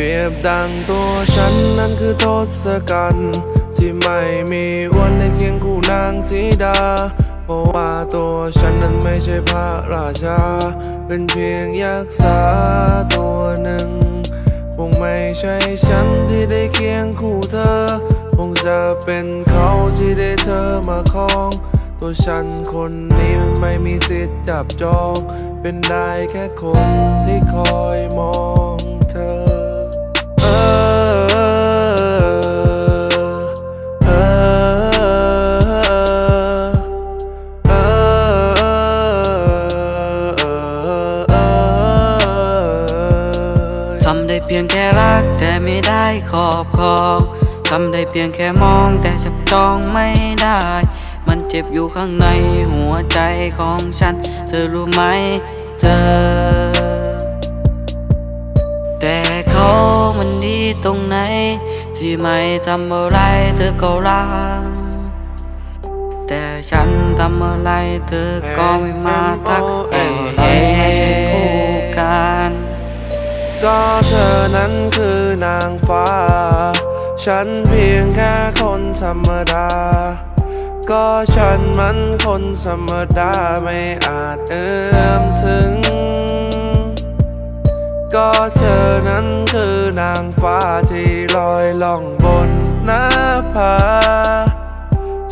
เบียดังตัวฉันนั้นคือทศกัณฐ์ที่ไม่มีวันในเคียงคู่นางสีดา เพราะว่าตัวฉันนั้นไม่ใช่พระราชา เป็นเพียงยักษ์สาตัวหนึ่ง คงไม่ใช่ฉันที่ได้เคียงคู่เธอ คงจะเป็นเขาที่ได้เธอมาครอง ตัวฉันคนนี้ไม่มีสิทธิ์จับจอง เป็นได้แค่คนที่คอยมอง เพียงแค่รักแต่ไม่ได้ครอบครองทำได้เพียงแค่มองแต่จับจองไม่ได้ มันเจ็บอยู่ข้างในหัวใจของฉัน เธอรู้ไหมเธอ แต่เขามันดีตรงไหน ที่ไม่ทำอะไรเธอก็รัก แต่ฉันทำอะไรเธอก็ไม่มาทักแต่ใก็เธอนั้นคือนางฟ้า ฉันเพียงแค่คนธรรมดา ก็ฉันมันคนธรรมดาไม่อาจเอื้อมถึง ก็เธอนั้นคือนางฟ้าที่ลอยล่องบนหน้าผา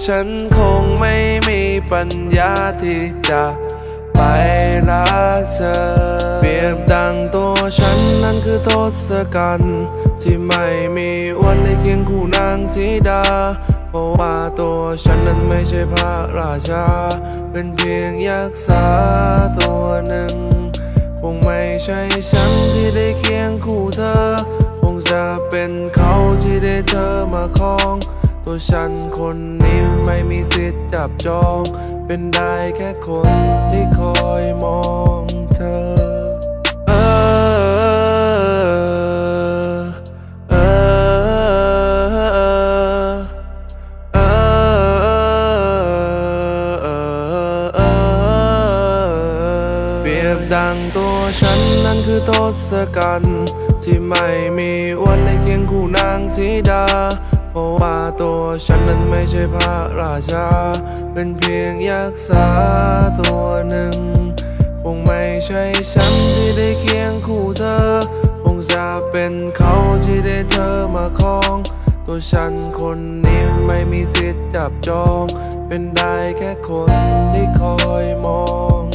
ฉันคงไม่มีปัญญาที่จะไปรักเธอ เปรียบดังตัว คือทศกัณฐ์ที่ไม่มีวันในเคียงคู่นางสีดา เพราะว่าตัวฉันนั้นไม่ใช่พระราชา เป็นเพียงยักษ์สาตัวหนึ่ง คงไม่ใช่ฉันที่ได้เคียงคู่เธอ คงจะเป็นเขาที่ได้เธอมาครอง ตัวฉันคนนี้ไม่มีสิทธิ์จับจอง เป็นได้แค่คนที่คอยมองเธอ ดังตัวฉันนั้นคือทศกัณฐ์ที่ไม่มีวันในเคียงคู่นางสีดา เพราะว่าตัวฉันนั้นไม่ใช่พระราชา เป็นเพียงยักษ์สาตัวหนึ่ง คงไม่ใช่ฉันที่ได้เคียงคู่เธอ คงจะเป็นเขาที่ได้เธอมาครอง ตัวฉันคนนี้ไม่มีสิทธิ์จับจอง เป็นได้แค่คนที่คอยมอง